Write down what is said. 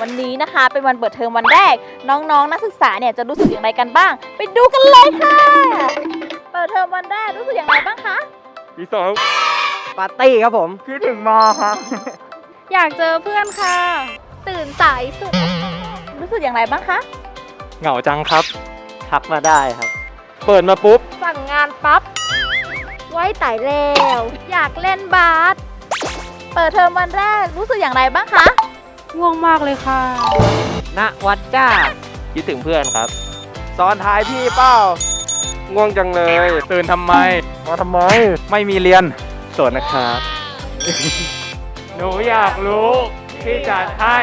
วันนี้นะคะ เป็นวันเปิดเทอมวันแรก น้องๆนักศึกษาเนี่ยจะรู้สึกอย่างไรกันบ้าง ไปดูกันเลยค่ะ เปิดเทอมวันแรกรู้สึกอย่างไรบ้างคะปีสองปาร์ตี้ครับผมคิดถึงมอครับ อยากเจอเพื่อนค่ะ ตื่นสายสุด รู้สึกอย่างไรบ้างคะเหงาจังครับ ทักมาได้ครับ เปิดมาปุ๊บ สั่งงานปั๊บ ไว้ไต่แล้ว อยากเล่นบาสเปิดเทอมวันแรกรู้สึกอย่างไรบ้างคะ ง่วงมากเลยค่ะ ณวัดจ้าคิดถึงเพื่อนครับ ซ้อนท้ายพี่เป้า ง่วงจังเลย ตื่นทำไม มาทำไม ไม่มีเรียนโสดนะครับ หนูอยากรู้ที่จะให้